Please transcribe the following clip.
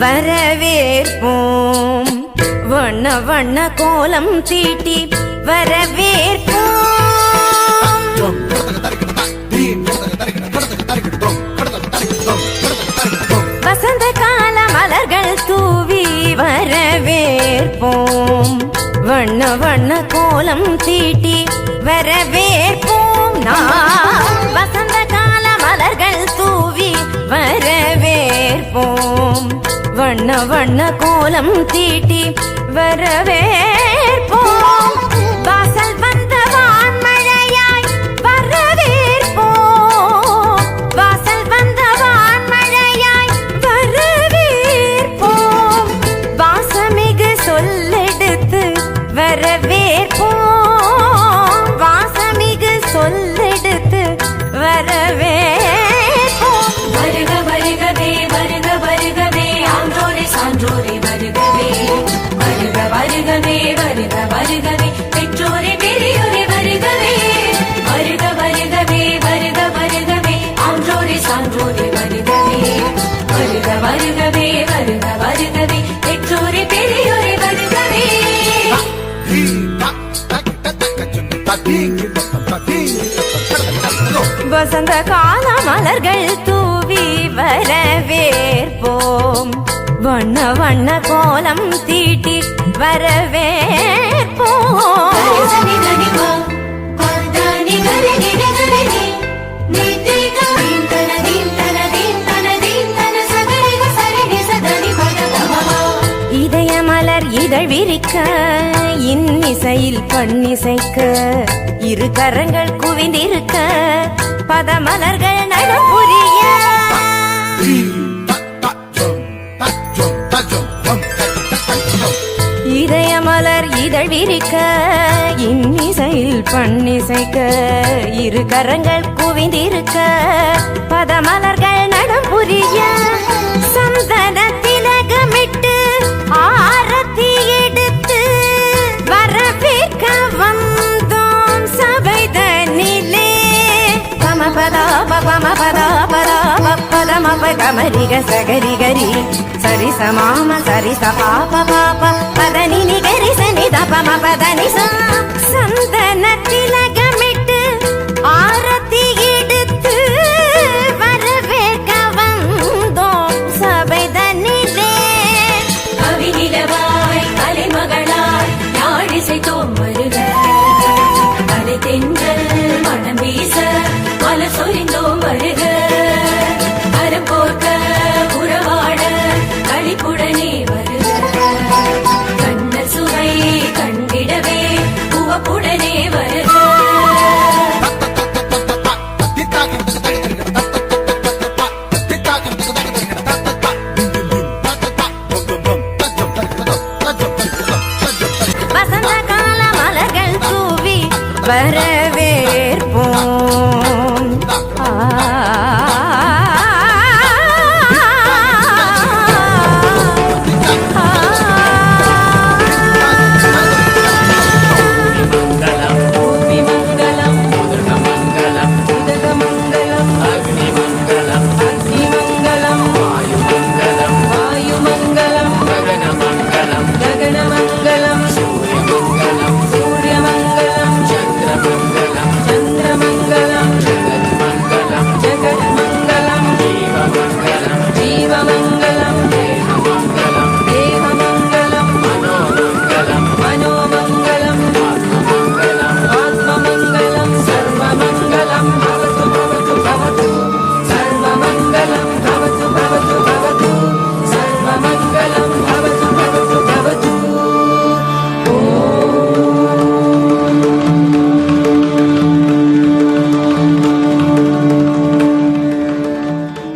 வரவேற்போம். வண்ண வண்ண கோலம் தீட்டி வரவேற்போம். வசந்த கால மலர்கள் தூவி வரவேற்போம். வண்ண வண்ண கோலம் தீட்டி வரவேற்போம். நான் வசந்த கால மலர்கள் தூவி வரவேற்போம். வண்ண வண்ண கோலம் தீட்டி வரவேற்போம். வாசல் வந்த வான்மழையாய் வரவேற்போம். வாசல் வந்த வான்மழையாய் வரவேற்போம். வாசமிகு சொல்லெடுத்து வசந்த கால மலர்கள் தூவி வரவேற்போம். வண்ண வண்ண கோலம் தீட்டி வரவேற்போம். இதய மலர் இதழ் விரிக்க இன்னிசையில் பண்ணிசைக்க இரு கரங்கள் குவிந்திருக்க பதமலர்கள் நடப்புரிய இதயமலர் இதழ் விரிக்க இன்னிசையில் பண்ணிசைக்க இரு கரங்கள் குவிந்திருக்க பதமலர்கள் நடப்புரிய சந்தன పమ సగరి గరి సరి సమామ సరి సపాప పాప పదని నిగరి సని దపమ పదని సంతన తిల சொரிந்தோம் அழுக அறப்போக்க உறவாட கழிப்புடனே வருக. கண்ண சுவை கண்டிடவே உவப்புடனே வருக. வரவேற்போம். 啊